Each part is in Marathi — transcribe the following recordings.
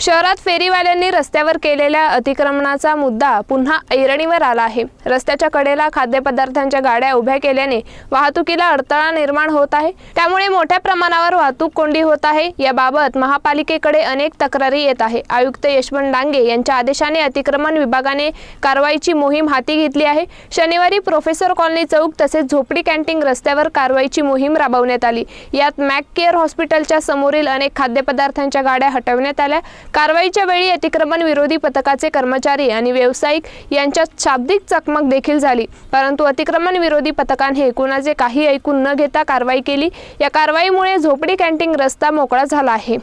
शहरात फेरीवाल्यांनी रस्त्यावर केलेल्या अतिक्रमणाचा मुद्दा पुन्हा ऐरणीवर आला आहे. रस्त्याच्या कडेला खाद्यपदार्थांच्या गाड्या उभ्या केल्याने वाहतुकीला अडथळा निर्माण होत आहे. त्यामुळे मोठ्या प्रमाणावर वाहतूक कोंडी होत आहे. याबाबत महापालिकेकडे अनेक तक्रारी येत आहे. आयुक्त यशवंत डांगे यांच्या आदेशाने अतिक्रमण विभागाने कारवाईची मोहीम हाती घेतली आहे. शनिवारी प्रोफेसर कॉलनी चौक तसेच झोपडी कॅन्टीन रस्त्यावर कारवाईची मोहीम राबवण्यात आली. यात मॅक केअर हॉस्पिटलच्या समोरील अनेक खाद्यपदार्थांच्या गाड्या हटवण्यात आल्या. कारवाईच्या वेळी अतिक्रमण विरोधी पथकाचे कर्मचारी आणि व्यावसायिक यांच्यात शाब्दिक चकमक देखील झाली. परंतु अतिक्रमण विरोधी पथकाने कुणाचे काही ऐकून न घेता कारवाई केली. या कारवाईमुळे झोपडी कॅन्टीन रस्ता मोकळा झाला आहे.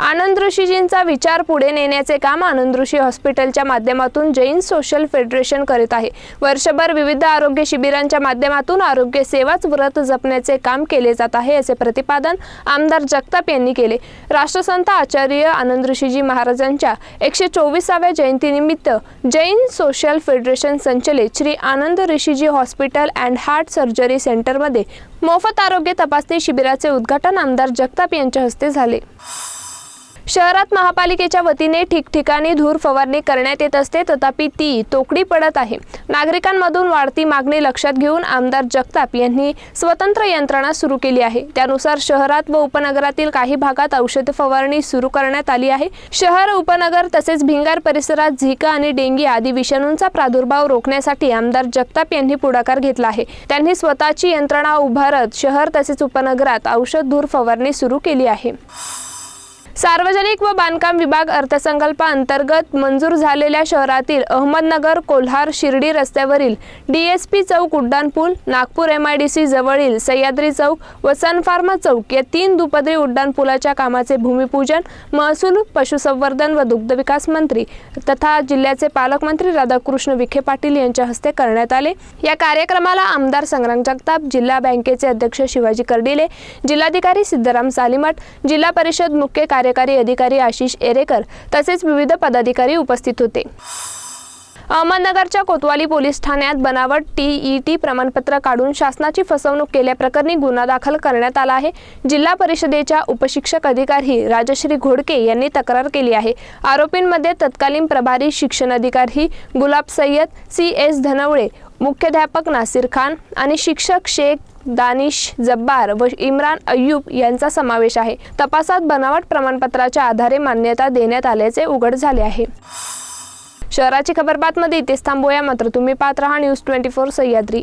आनंद ऋषीजींचा विचार पुढे नेण्याचे काम आनंद ऋषी हॉस्पिटलच्या माध्यमातून जैन सोशल फेडरेशन करीत आहे. वर्षभर विविध आरोग्य शिबिरांच्या माध्यमातून आरोग्य सेवाच व्रत जपण्याचे काम केले जात आहे असे प्रतिपादन आमदार जगताप यांनी केले. राष्ट्रसंत आचार्य आनंद ऋषीजी महाराजांच्या एकशे चोवीसाव्या जयंतीनिमित्त जैन सोशल फेडरेशन संचलित Shri Anand Rishiji hospital and heart surgery सेंटरमध्ये मोफत आरोग्य तपासणी शिबिराचे उद्घाटन आमदार जगताप यांच्या हस्ते झाले. शहरात महापालिकेच्या वतीने ठिकठिकाणी धूर फवारणी करण्यात येत असते. तथापि ती तोकडी पडत आहे. नागरिकांमधून वाढती मागणी लक्षात घेऊन आमदार जगताप यांनी स्वतंत्र यंत्रणा सुरू केली आहे. त्यानुसार शहरात व उपनगरातील काही भागात औषध फवारणी सुरू करण्यात आली आहे. शहर उपनगर तसेच भिंगार परिसरात झिका आणि डेंगी आदी विषाणूंचा प्रादुर्भाव रोखण्यासाठी आमदार जगताप यांनी पुढाकार घेतला आहे. त्यांनी स्वतःची यंत्रणा उभारत शहर तसेच उपनगरात औषध धूर फवारणी सुरू केली आहे. सार्वजनिक व बांधकाम विभाग अर्थसंकल्पाअंतर्गत मंजूर झालेल्या शहरातील अहमदनगर कोल्हार शिर्डी रस्त्यावरील डीएसपी चौक उड्डाणपूल नागपूर एमआयडीसी जवळील सह्याद्री चौक व सनफार्मा चौक या तीन दुपदरी उड्डाणपुलाच्या कामाचे भूमिपूजन महसूल पशुसंवर्धन व दुग्धविकास मंत्री तथा जिल्ह्याचे पालकमंत्री राधाकृष्ण विखे पाटील यांच्या हस्ते करण्यात आले. या कार्यक्रमाला आमदार संग्राम जगताप जिल्हा बँकेचे अध्यक्ष शिवाजी कर्डिले जिल्हाधिकारी सिद्धराम सालिमठ जिल्हा परिषद मुख्य कार्य कार्यकारी अधिकारी आशिष एरेकर तसेच विविध पदाधिकारी उपस्थित होते. अहमदनगरच्या कोतवाली पोलीस ठाण्यात बनावट टीईटी प्रमाणपत्र काढून शासनाची फसवणूक केल्याप्रकरणी गुन्हा दाखल करण्यात आला आहे. जिल्हा परिषदेच्या उपशिक्षक अधिकारी राजश्री घोडके यांनी तक्रार केली आहे. आरोपींमध्ये तत्कालीन प्रभारी शिक्षण अधिकारी गुलाब सय्यद सी एस धनवळे मुख्याध्यापक नासिर खान आणि शिक्षक शेख दानिश जब्बार व इम्रान अय्यूब यांचा समावेश आहे. तपासात बनावट प्रमाणपत्राच्या आधारे मान्यता देण्यात आल्याचे उघड झाले आहे. शहराची खबरबातमध्ये इथेच थांबूया. मात्र तुम्ही पाहत रहा न्यूज ट्वेंटी फोर सह्याद्री.